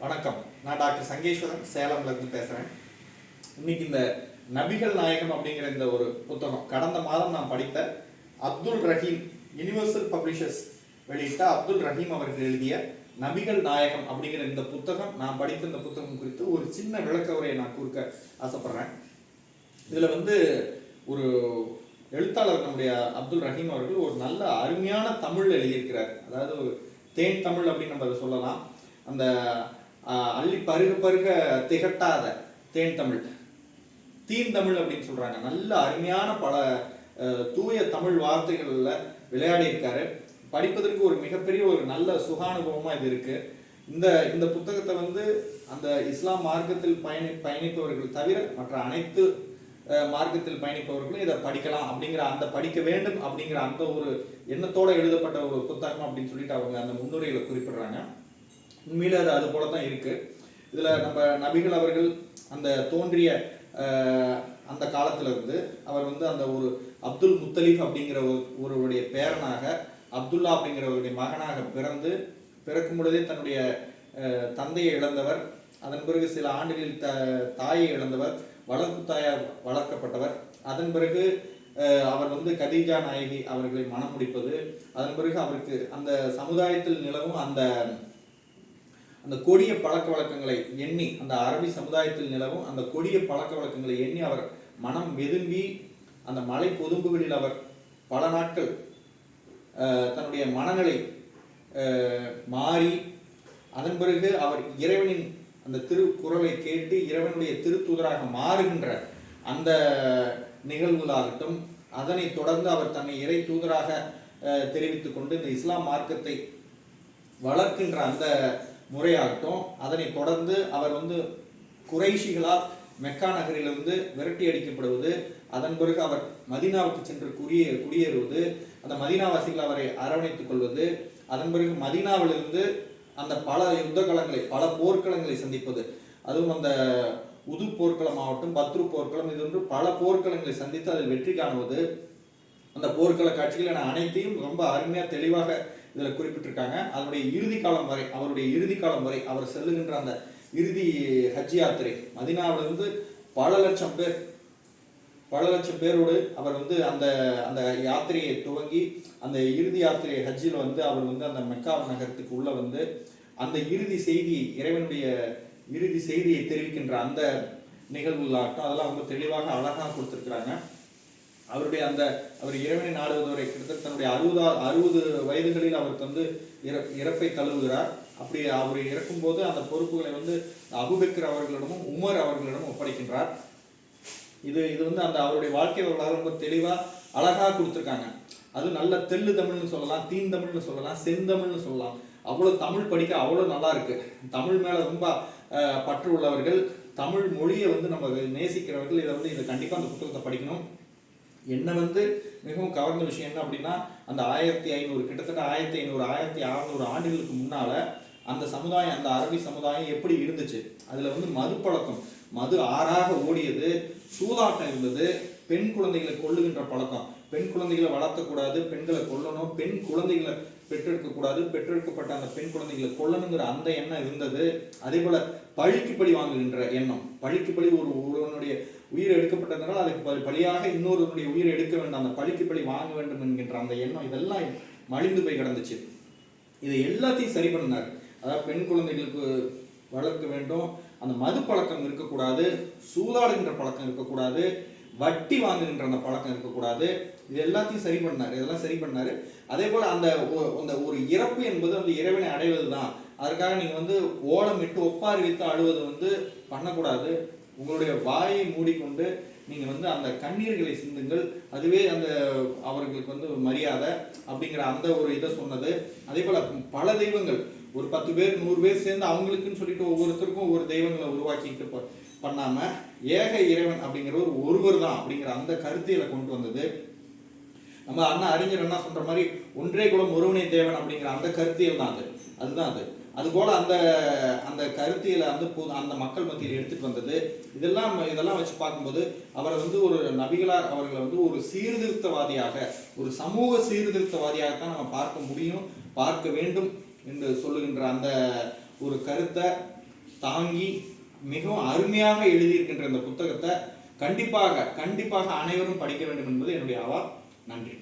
வணக்கம். நான் டாக்டர் சங்கேஸ்வரன் சேலம்ல இருந்து பேசுறேன். இன்னைக்கு இந்த நபிகள் நாயகம் அப்படிங்கிற இந்த ஒரு புத்தகம் கடந்த மாதம் நான் படித்த அப்துல் ரஹீம் யுனிவர்சல் பப்ளிஷர்ஸ் வெளியிட்ட அப்துல் ரஹீம் அவர்கள் எழுதிய நபிகள் நாயகம் அப்படிங்கிற இந்த புத்தகம் நான் படித்த இந்த புத்தகம் குறித்து ஒரு சின்ன விளக்க உரையை நான் கொடுக்க ஆசைப்படுறேன். இதுல வந்து ஒரு எழுத்தாளர் நம்முடைய அப்துல் ரஹீம் அவர்கள் ஒரு நல்ல அருமையான தமிழ் எழுதியிருக்கிறார். அதாவது ஒரு தேன் தமிழ் அப்படின்னு நம்ம அதை சொல்லலாம். அந்த அள்ளி பருக பருக திகட்டாத தேன் தமிழ். தீன் தமிழ் அப்படின்னு சொல்றாங்க. நல்ல அருமையான பல தூய தமிழ் வார்த்தைகள்ல விளையாடி இருக்காரு படிப்பதற்கு ஒரு மிகப்பெரிய ஒரு நல்ல சுகானுபவமா இது இருக்கு. இந்த இந்த புத்தகத்தை வந்து அந்த இஸ்லாம் மார்க்கத்தில் பயணி பயணிப்பவர்கள் தவிர மற்ற அனைத்து மார்க்கத்தில் பயணிப்பவர்களும் இதை படிக்கலாம் அப்படிங்கிற அந்த படிக்க வேண்டும் அப்படிங்கிற அந்த ஒரு எண்ணத்தோட எழுதப்பட்ட ஒரு புத்தகம் அப்படின்னு சொல்லிட்டு அவங்க அந்த முன்னுரையில குறிப்பிடுறாங்க. உண்மையில் அது அது போல தான் இருக்குது இதில் நம்ம நபிகள் அவர்கள் அந்த தோன்றிய அந்த காலத்தில் இருந்து அவர் வந்து அந்த ஒரு அப்துல் முத்தலீஃப் அப்படிங்கிற ஒரு ஒருவருடைய பேரனாக அப்துல்லா அப்படிங்கிறவருடைய மகனாக பிறந்து பிறக்கும் பொழுதே தன்னுடைய தந்தையை இழந்தவர். அதன் பிறகு சில ஆண்டுகளில் த தாயை இழந்தவர். வளர்ப்பு தாயார் வளர்க்கப்பட்டவர். அதன் பிறகு அவர் வந்து கதீஜா நாயகி அவர்களை மனம் முடிப்பது. அதன் பிறகு அவருக்கு அந்த சமுதாயத்தில் நிலவும் அந்த அந்த கொடிய பழக்க வழக்கங்களை எண்ணி அந்த அரபி சமுதாயத்தில் நிலவும் அந்த கொடிய பழக்க வழக்கங்களை எண்ணி அவர் மனம் வெதும்பி அந்த மலை பொதும்புகளில் அவர் பல நாட்கள் தன்னுடைய மனநிலை மாறி அதன் பிறகு அவர் இறைவனின் அந்த திருக்குறளை கேட்டு இறைவனுடைய திருத்தூதராக மாறுகின்ற அந்த நிகழ்வுகளாகட்டும் அதனைத் தொடர்ந்து அவர் தன்னை இறை தூதராக தெரிவித்துக் கொண்டு இந்த இஸ்லாம் மார்க்கத்தை வளர்க்கின்ற அந்த முறையாகட்டும். அதனைத் தொடர்ந்து அவர் வந்து குறைஷிகளால் மெக்கா நகரிலிருந்து விரட்டி அடிக்கப்படுவது அதன் பிறகு அவர் மதீனாவுக்கு சென்று குடியே குடியேறுவது அந்த மதீனாவாசிகள் அவரை அரவணைத்துக் கொள்வது அதன் பிறகு மதீனாவிலிருந்து அந்த பல யுத்த களங்களை பல போர்க்களங்களை சந்திப்பது அதுவும் அந்த உது போர்க்களம் ஆகட்டும் பத்ரு போர்க்களம் இது வந்து பல போர்க்களங்களை சந்தித்து அதில் வெற்றி காணுவது அந்த போர்க்கள காட்சிகள் என அனைத்தையும் ரொம்ப அருமையாக தெளிவாக இதில் குறிப்பிட்டிருக்காங்க. அதனுடைய இறுதி காலம் வரை அவருடைய இறுதி காலம் வரை அவர் செல்லுகின்ற அந்த இறுதி ஹஜ் யாத்திரை மதினாவிலிருந்து பல லட்சம் பேர் பல லட்சம் பேரோடு அவர் வந்து அந்த அந்த யாத்திரையை துவங்கி அந்த இறுதி யாத்திரை ஹஜ்ஜில் வந்து அவர் வந்து அந்த மெக்கா நகரத்துக்கு உள்ள வந்து அந்த இறுதி செய்தி இறைவனுடைய இறுதி செய்தியை தெரிவிக்கின்ற அந்த நிகழ்வுகளாகட்டும் அதெல்லாம் ரொம்ப தெளிவாக அழகாக கொடுத்துருக்குறாங்க. அவருடைய அந்த அவர் இறைவனை நாடுவது வரை கிட்டத்தட்ட தன்னுடைய அறுபதா அறுபது வயதுகளில் அவருக்கு வந்து இற இறப்பை தழுவுகிறார். அப்படி அவர் இறக்கும்போது அந்த பொறுப்புகளை வந்து அபுபக்கர் அவர்களிடமும் உமர் அவர்களிடமும் ஒப்படைக்கின்றார். இது இது வந்து அந்த அவருடைய வாழ்க்கை வரலாறு ரொம்ப தெளிவாக அழகாக கொடுத்துருக்காங்க. அது நல்ல தெல்லு தமிழ்னு சொல்லலாம் தீன் தமிழ்னு சொல்லலாம் செந்தமிழ்னு சொல்லலாம். அவ்வளோ தமிழ் படிக்க அவ்வளோ நல்லா இருக்கு. தமிழ் மேலே ரொம்ப பற்று உள்ளவர்கள் தமிழ் மொழியை வந்து நம்ம நேசிக்கிறவர்கள் இதை வந்து இதை கண்டிப்பாக அந்த புத்தகத்தை படிக்கணும். என்ன வந்து மிகவும் கவர்ந்த விஷயம் என்ன அப்படின்னா அந்த ஆயிரத்தி ஐநூறு கிட்டத்தட்ட ஆயிரத்தி ஐநூறு ஆயிரத்தி அறநூறு ஆண்டுகளுக்கு முன்னால் அந்த சமுதாயம் அந்த அரபி சமுதாயம் எப்படி இருந்துச்சு? அதில் வந்து மது பழக்கம் மது ஆறாக ஓடியது சூதாட்டம் இருந்தது பெண் குழந்தைகளை கொள்ளுகின்ற பழக்கம். பெண் குழந்தைகளை வளர்த்தக்கூடாது பெண்களை கொல்லணும் பெண் குழந்தைகளை பெற்றெடுக்கக்கூடாது பெற்றெடுக்கப்பட்ட அந்த பெண் குழந்தைகளை கொல்லணுங்கிற அந்த எண்ணம் இருந்தது. அதே போல் பழிக்கு பழி வாங்குகின்ற எண்ணம் பழிக்கு பழி ஒரு ஒருவனுடைய உயிர் எடுக்கப்பட்டதனால் அதுக்கு ப- பழியாக இன்னொருவனுடைய உயிரை எடுக்க வேண்டாம். அந்த பழிக்கு பழி வாங்க வேண்டும் என்கின்ற அந்த எண்ணம் இதெல்லாம் மலிந்து போய் கிடந்துச்சு. இதை எல்லாத்தையும் சரி பண்ணார். அதாவது பெண் குழந்தைகளுக்கு வளர்க்க வேண்டும். அந்த மது பழக்கம் இருக்கக்கூடாது. சூதாடுகின்ற பழக்கம் இருக்கக்கூடாது. வட்டி வாங்குகின்ற அந்த பழக்கம் இருக்கக்கூடாது. இது எல்லாத்தையும் சரி பண்ணார். இதெல்லாம் சரி பண்ணார். அதே போல் அந்த அந்த ஒரு இறப்பு என்பது அந்த இறைவனை அடைவது தான் அதற்காக நீங்கள் வந்து ஓலமிட்டு ஒப்பாரி வைத்து அழுவது வந்து பண்ணக்கூடாது. உங்களுடைய வாயை மூடிக்கொண்டு நீங்கள் வந்து அந்த கண்ணீர்களை சிந்துங்கள். அதுவே அந்த அவர்களுக்கு வந்து மரியாதை அப்படிங்கிற அந்த ஒரு இதை சொன்னது. அதே போல் பல தெய்வங்கள் ஒரு பத்து பேர் நூறு பேர் சேர்ந்து அவங்களுக்குன்னு சொல்லிட்டு ஒவ்வொருத்தருக்கும் ஒவ்வொரு தெய்வங்களை உருவாக்கிட்டு பண்ணாமல் ஏக இறைவன் அப்படிங்கிறவர் ஒருவர் தான் அப்படிங்கிற அந்த கருத்தியலை கொண்டு வந்தது. நம்ம அண்ணா அறிஞர் என்ன சொல்ற மாதிரி ஒன்றே குலம் ஒருவனே தேவன் அப்படிங்கிற அந்த கருத்தியல் தான் அது. அதுதான் அது. அதுபோல் அந்த அந்த கருத்தியலை வந்து பொது அந்த மக்கள் மத்தியில் எடுத்துட்டு வந்தது இதெல்லாம் இதெல்லாம் வச்சு பார்க்கும்போது அவரை வந்து ஒரு நபிகளார் அவர்களை வந்து ஒரு சீர்திருத்தவாதியாக ஒரு சமூக சீர்திருத்தவாதியாகத்தான் நம்ம பார்க்க முடியும் பார்க்க வேண்டும் என்று சொல்லுகின்ற அந்த ஒரு கருத்தை தாங்கி மிகவும் அருமையாக எழுதியிருக்கின்ற இந்த புத்தகத்தை கண்டிப்பாக கண்டிப்பாக அனைவரும் படிக்க வேண்டும் என்பது என்னுடைய அவா நன்றி.